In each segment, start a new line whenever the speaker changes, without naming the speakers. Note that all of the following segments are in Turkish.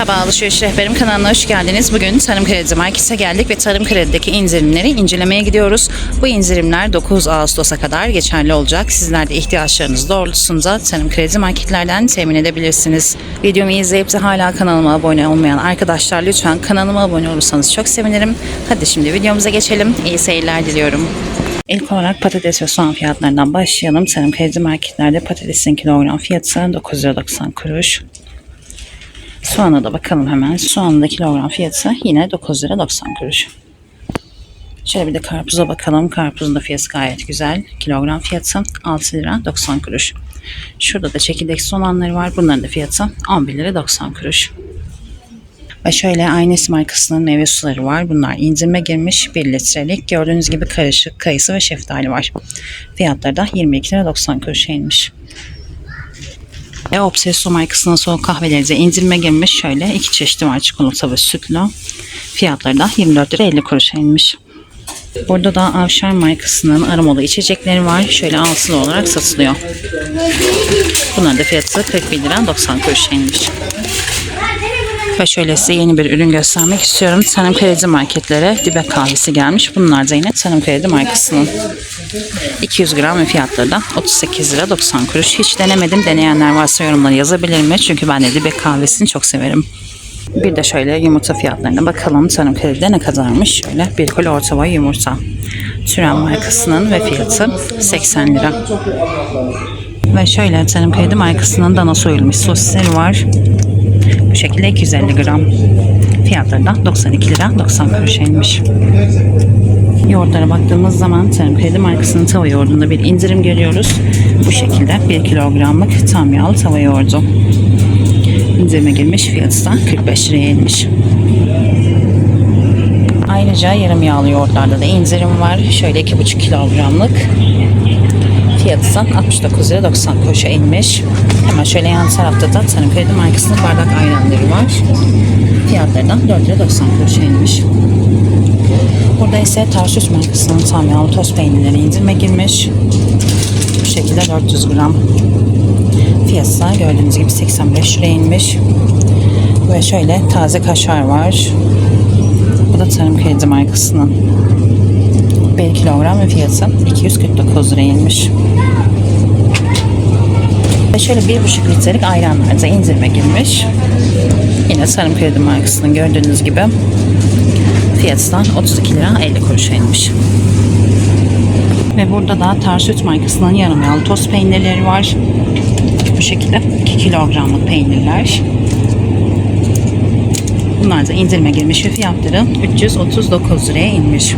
Merhaba Alışveriş Rehberim kanalına hoş geldiniz. Bugün Tarım Kredi Market'e geldik ve Tarım Kredi'deki indirimleri incelemeye gidiyoruz. Bu indirimler 9 Ağustos'a kadar geçerli olacak. Sizler de ihtiyaçlarınız doğrultusunda Tarım Kredi Marketlerden temin edebilirsiniz. Videomu izleyip de hala kanalıma abone olmayan arkadaşlar lütfen kanalıma abone olursanız çok sevinirim. Hadi şimdi videomuza geçelim. İyi seyirler diliyorum. İlk olarak patates ve soğan fiyatlarından başlayalım. Tarım Kredi Marketlerde patatesin kilogram fiyatı 9 lira 90 kuruş. Soğana da bakalım hemen. Soğanın kilogram fiyatı yine 9 lira 90 kuruş. Şöyle bir de karpuza bakalım. Karpuzun da fiyatı gayet güzel. Kilogram fiyatı 6 lira 90 kuruş. Şurada da çekirdek soğanları var. Bunların da fiyatı 11 lira 90 kuruş. Ve şöyle Aynesi markasının meyve suları var. Bunlar indirime girmiş 1 litrelik. Gördüğünüz gibi karışık kayısı ve şeftali var. Fiyatları da 22 lira 90 kuruşa inmiş. Ve Obsesso markasının soğuk kahveleri de indirime girmiş. Şöyle iki çeşidi var çikolata ve sütlü. Fiyatları da 24 lira 50 kuruşa inmiş. Burada da Avşar markasının aromalı içecekleri var. Şöyle altılı olarak satılıyor. Bunların da fiyatı 41 lira 90 kuruşa inmiş. Size yeni bir ürün göstermek istiyorum. Sanım Kredi marketlere dibe kahvesi gelmiş. Bunlar da yine Sanım Kredi markasının. 200 gram ve fiyatları da 38 lira 90 kuruş. Hiç denemedim. Deneyenler varsa yorumlara yazabilir mi? Çünkü ben de dibe kahvesini çok severim. Bir de şöyle yumurta fiyatlarına bakalım. Sanım Kredi'de ne kadarmış? Şöyle bir kilo orta boy yumurta. Türen markasının ve fiyatı 80 lira. Ve şöyle Tarım Kredi markasının dana soyulmuş sosisleri var. Şekilde 250 gram. Fiyatları da 92 lira 90 kuruşa inmiş. Yoğurtlara baktığımız zaman Tarım Kredi markasının tava yoğurdunda bir indirim görüyoruz. Bu şekilde 1 kilogramlık tam yağlı tava yoğurdu. İndirime girmiş fiyatı da 45 liraya inmiş. Ayrıca yarım yağlı yoğurtlarda da indirim var. Şöyle 2,5 kilogramlık fiyatı da 69 lira 90 kuruşa inmiş. Hemen şöyle yan tarafta da Tarım Kredi markasının bardak ayranları var. Fiyatları da 4 lira 90 kuruşa inmiş. Burada ise Tarsus markasının tam yağlı toz peynirleri indirime girmiş. Bu şekilde 400 gram. Fiyatı gördüğünüz gibi 85 liraya inmiş. Ve şöyle taze kaşar var. Bu da Tarım Kredi markasının 1 kilogram ve fiyatı 249 liraya inmiş. Ve şöyle 1,5 litrelik ayranlar da indirime girmiş. Yine Tarım Kredi markasının gördüğünüz gibi fiyatından 32 lira 50 kuruşa inmiş. Ve burada da Tarsüt markasının yarım yağlı toz peynirleri var. Bu şekilde 2 kilogramlık peynirler. Bunlar da indirime girmiş ve fiyatları 339 liraya inmiş.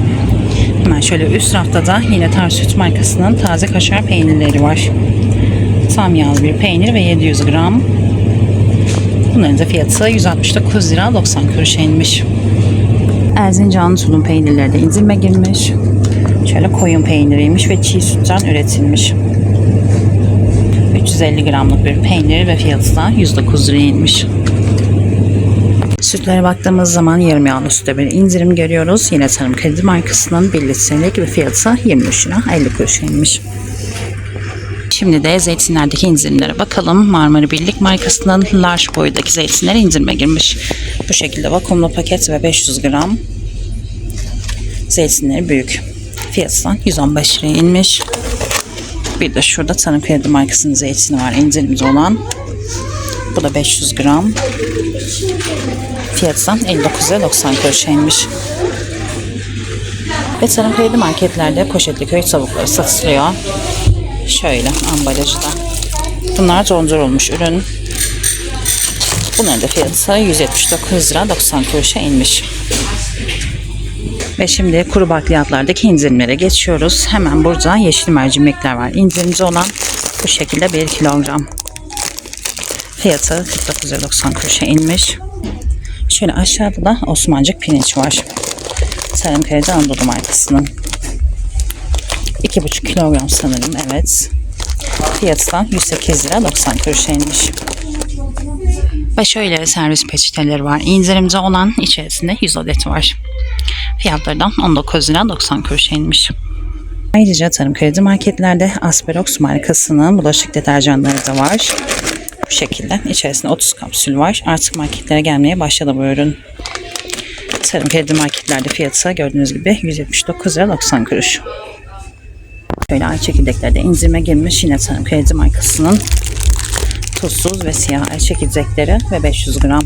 Hemen şöyle üst rafta da yine Tarsüt markasının taze kaşar peynirleri var. Tam yağlı bir peynir ve 700 gram. Bunların da fiyatı 169 lira 90 kuruşa inmiş. Erzincan tulum peynirleri de indirime girmiş. Şöyle koyun peyniriymiş ve çiğ sütten üretilmiş. 350 gramlık bir peynir ve fiyatı da 109 liraya inmiş. Sütlere baktığımız zaman yarım yağlı sütte bir indirim görüyoruz. Yine Tarım Kredi markasının 1 litrelik bir fiyatı 23 lira 50 kuruşa inmiş. Şimdi de zeytinlerdeki indirimlere bakalım. Marmara Birlik markasının large boydaki zeytinler indirime girmiş. Bu şekilde vakumlu paket ve 500 gram zeytinleri büyük. Fiyatından 115 liraya inmiş. Bir de şurada Tarım Kredi markasının zeytini var indirimde olan. Bu da 500 gram. Fiyatından 59 lira 90 kuruşa inmiş. Ve Tarım Kredi marketlerde poşetli köy tavukları satılıyor. Şöyle ambalajda. Bunlar dondurulmuş ürün. Bunların da fiyatı 179 lira 90 kuruşa inmiş. Ve şimdi kuru bakliyatlardaki indirimlere geçiyoruz. Hemen burada yeşil mercimekler var. İndirimci olan bu şekilde 1 kilogram. Fiyatı 49 lira 90 kuruşa inmiş. Şöyle aşağıda da Osmancık pirinç var. Tarım Kredi Anadolu markasının. 2,5 kilogram sanırım evet. Fiyatından 108 lira 90 kuruşa inmiş. Ve şöyle servis peçeteleri var. İndirimde olan içerisinde 100 adet var. Fiyatlardan 19 lira 90 kuruşa inmiş. Ayrıca Tarım Kredi marketlerde Asperox markasının bulaşık deterjanları da var. Bu şekilde. İçerisinde 30 kapsül var. Artık marketlere gelmeye başladı bu ürün. Tarım kredi marketlerde fiyatı gördüğünüz gibi 179 lira 90 kuruş. Şöyle ay çekirdeklerde indirime girmiş yine Tarım Kredi markasının tuzsuz ve siyah ay çekirdekleri ve 500 gram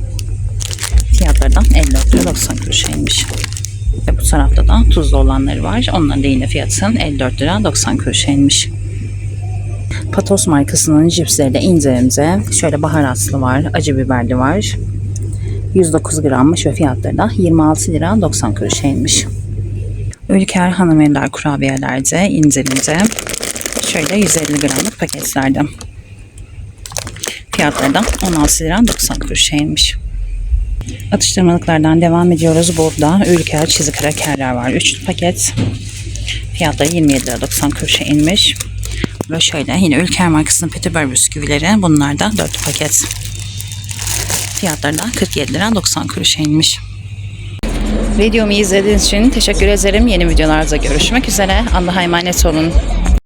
fiyatlardan 54 lira 90 kuruşa inmiş. Ve bu tarafta da tuzlu olanları var. Onların da yine fiyatın 54 lira 90 kuruşa inmiş. Patos markasının cipsleri de. Şöyle baharatlı var, acı biberli var. 109 grammış ve fiyatları da 26 lira 90 kuruşa inmiş. Ülker Hanımefendiler kurabiyelerde indirimde. Şöyle 150 gramlık paketlerde. Fiyatları da 16 lira 90 kuruşa inmiş. Atıştırmalıklardan devam ediyoruz. Burada Ülker çizik krakerler var. 3 paket. Fiyatları 27 lira 90 kuruşa inmiş. Ve şöyle yine Ülker markasının Petibör bisküvileri. Bunlar da 4 paket. Fiyatları da 47 lira 90 kuruşa inmiş. Videomu izlediğiniz için teşekkür ederim. Yeni videolarda görüşmek üzere. Allah'a emanet olun.